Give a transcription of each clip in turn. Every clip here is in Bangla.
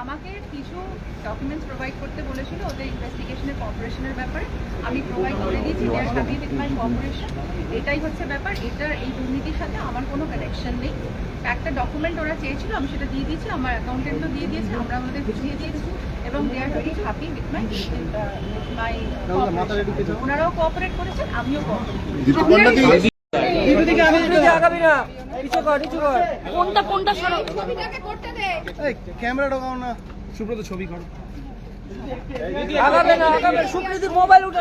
আমাকে কিছু ডকুমেন্টস প্রোভাইড করতে বলেছিল ওদের ইনভেস্টিগেশনের কর্পোরেশনের ব্যাপারে আমি প্রোভাইড করে দিয়েছি they're happy with my corporation এটাই হচ্ছে ব্যাপার এটার এই দুর্নীতির সাথে আমার কোনো কানেকশন নেই একটা ডকুমেন্ট ওরা চেয়েছিল আমি সেটা দিয়ে দিয়েছি আমার অ্যাকাউন্টেন্টও দিয়ে দিয়েছে আমরা আমাদের বুঝিয়ে দিয়েছি এবং they are very happy with my my ওনারাও কোঅপারেট করেছেন আমিও কোঅপারেট করেছি কোনটা কোনটা সরো? ক্যামেরা ঢোকাও না। সুব্রত ছবি করো। আগাবে না আগাবে। সুপ্রীতির মোবাইল উঠে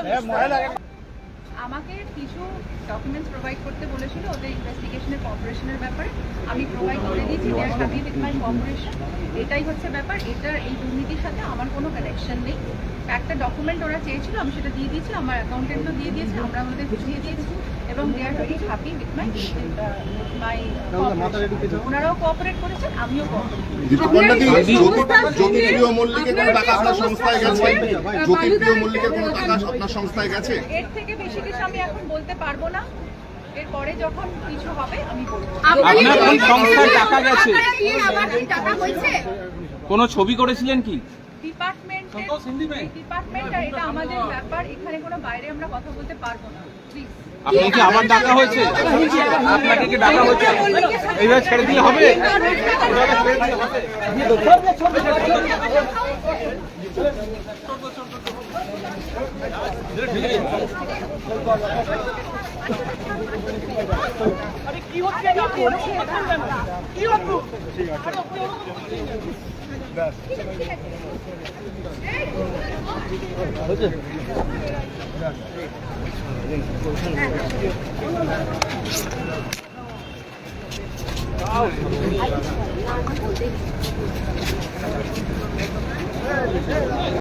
আমাকে কিছু ডকুমেন্টস প্রোভাইড করতে বলেছিল ওদের ইনভেস্টিগেশনের কর্পোরেশনের ব্যাপারে। আমি প্রোভাইড করে দিয়েছি they are happy with my corporation এটাই হচ্ছে ব্যাপার এটার এই দুর্নীতির সাথে আমার কোনো কানেকশন নেই। একটা ডকুমেন্ট ওরা চেয়েছিল আমি সেটা দিয়ে দিয়েছি আমার অ্যাকাউন্টেন্টও দিয়ে দিয়েছে আমরা আমাদের বুঝিয়ে দিয়েছি। এবং they are very happy with my my ওনারাও কোঅপারেট করেছেন আমিও কোঅপারেট করেছি। দীপকন্ডা কি জ্যোতি- জ্যোতিপ্রিয় মল্লিকের কোনো টাকা আপনার সংস্থায় গেছে? জ্যোতিপ্রিয় মল্লিকের কোনো টাকা আপনার সংস্থায় গেছে? এর থেকে বেশি কিছু আমি এখন বলতে পারব না। এরপরে যখন কিছু হবে আমি বলব। আপনার কোন সংস্থায় টাকা গেছে? টাকা ছবি করেছিলেন কি? ডিপার্টমেন্টের ডিপার্টমেন্ট আর এটা আমাদের ব্যাপার। এখানে কোনো বাইরে আমরা কথা বলতে পারব না প্লিজ আপনাকে কি আবার ডাকা হয়েছে? আপনাকে কি ডাকা হয়েছে? এইভাবে ছেড়ে দিলে হবে? ঠিক আছে 一五一五一五一五。一五。best。猴子。二二。